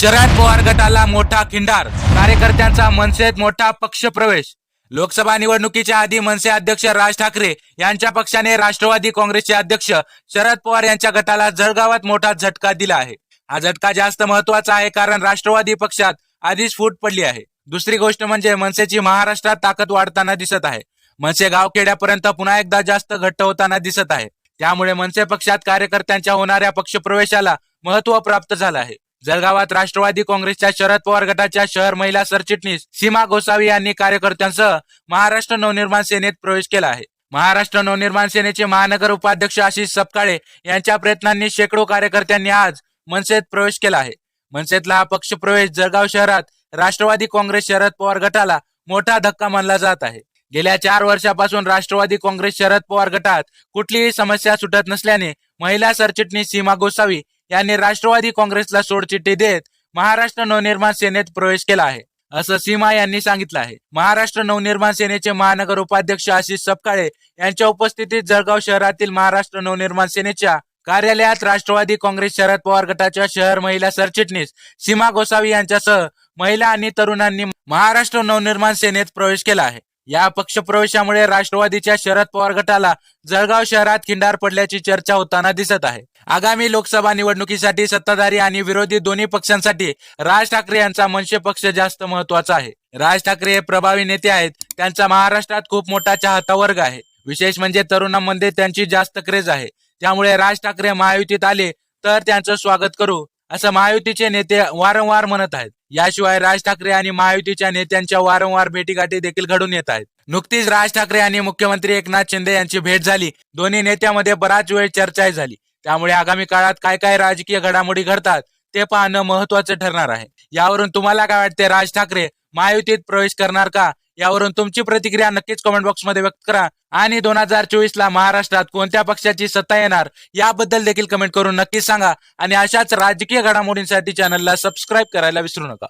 शरद पवार गटाला मोठा खिंडार. कार्यकर्त्यांचा मनसेत मोठा पक्ष प्रवेश लोकसभा निवडणुकीच्या आधी मनसे अध्यक्ष राज ठाकरे यांच्या पक्षाने राष्ट्रवादी काँग्रेसचे अध्यक्ष शरद पवार यांच्या गटाला जळगावात मोठा झटका दिला आहे. हा झटका जास्त महत्त्वाचा आहे कारण राष्ट्रवादी पक्षात आधीच फूट पडली आहे. दुसरी गोष्ट म्हणजे मनसेची महाराष्ट्रात ताकद वाढताना दिसत आहे. मनसे गावखेड्यापर्यंत पुन्हा एकदा जास्त घट्ट होताना दिसत आहे. त्यामुळे मनसे पक्षात कार्यकर्त्यांच्या होणाऱ्या पक्षप्रवेशाला महत्त्व प्राप्त झालं आहे. जळगावात राष्ट्रवादी काँग्रेसच्या शरद पवार गटाच्या शहर महिला सरचिटणीस सीमा गोसावी यांनी कार्यकर्त्यांसह महाराष्ट्र नवनिर्माण सेनेत प्रवेश केला आहे. महाराष्ट्र नवनिर्माण सेनेचे महानगर उपाध्यक्ष आशिष सपकाळे यांच्या प्रयत्नांनी शेकडो कार्यकर्त्यांनी आज मनसेत प्रवेश केला आहे. मनसेतला हा पक्ष प्रवेश जळगाव शहरात राष्ट्रवादी काँग्रेस शरद पवार गटाला मोठा धक्का मानला जात आहे. गेल्या चार वर्षापासून राष्ट्रवादी काँग्रेस शरद पवार गटात कुठलीही समस्या सुटत नसल्याने महिला सरचिटणीस सीमा गोसावी यांनी राष्ट्रवादी काँग्रेसला सोडचिठ्ठी देत महाराष्ट्र नवनिर्माण सेनेत प्रवेश केला आहे. असं सीमा यांनी सांगितलं आहे. महाराष्ट्र नवनिर्माण सेनेचे महानगर उपाध्यक्ष आशिष सपकाळे यांच्या उपस्थितीत जळगाव शहरातील महाराष्ट्र नवनिर्माण सेनेच्या कार्यालयात राष्ट्रवादी काँग्रेस शरद पवार गटाच्या शहर महिला सरचिटणीस सीमा गोसावी यांच्यासह महिला आणि तरुणांनी महाराष्ट्र नवनिर्माण सेनेत प्रवेश केला आहे. या पक्षप्रवेशामुळे राष्ट्रवादीच्या शरद पवार गटाला जळगाव शहरात खिंडार पडल्याची चर्चा होताना दिसत आहे. आगामी लोकसभा निवडणुकीसाठी सत्ताधारी आणि विरोधी दोन्ही पक्षांसाठी राज ठाकरे यांचा मनसे पक्ष जास्त महत्त्वाचा आहे. राज ठाकरे हे प्रभावी नेते आहेत. त्यांचा महाराष्ट्रात खूप मोठा चाहता वर्ग आहे. विशेष म्हणजे तरुणांमध्ये त्यांची जास्त क्रेज आहे. त्यामुळे राज ठाकरे महायुतीत आले तर त्यांचं स्वागत करू. असं महायुतीचे नेते वारंवार म्हणत आहेत. याशिवाय राज ठाकरे आणि महायुतीच्या नेत्यांच्या वारंवार भेटीगाठी देखील घडून येत आहेत. नुकतीच राज ठाकरे आणि मुख्यमंत्री एकनाथ शिंदे यांची भेट झाली. दोन्ही नेत्यामध्ये बराच वेळ चर्चाही झाली. त्यामुळे आगामी काळात काय काय राजकीय घडामोडी घडतात ते पाहणं महत्वाचं ठरणार आहे. यावरून तुम्हाला काय वाटते राज ठाकरे महायुतीत प्रवेश करणार का? यावरून तुमची प्रतिक्रिया नक्कीच कमेंट बॉक्समध्ये व्यक्त करा. आणि दोन हजार चोवीस ला महाराष्ट्रात कोणत्या पक्षाची सत्ता येणार याबद्दल देखील कमेंट करून नक्कीच सांगा. आणि अशाच राजकीय घडामोडींसाठी चॅनलला सबस्क्राईब करायला विसरू नका.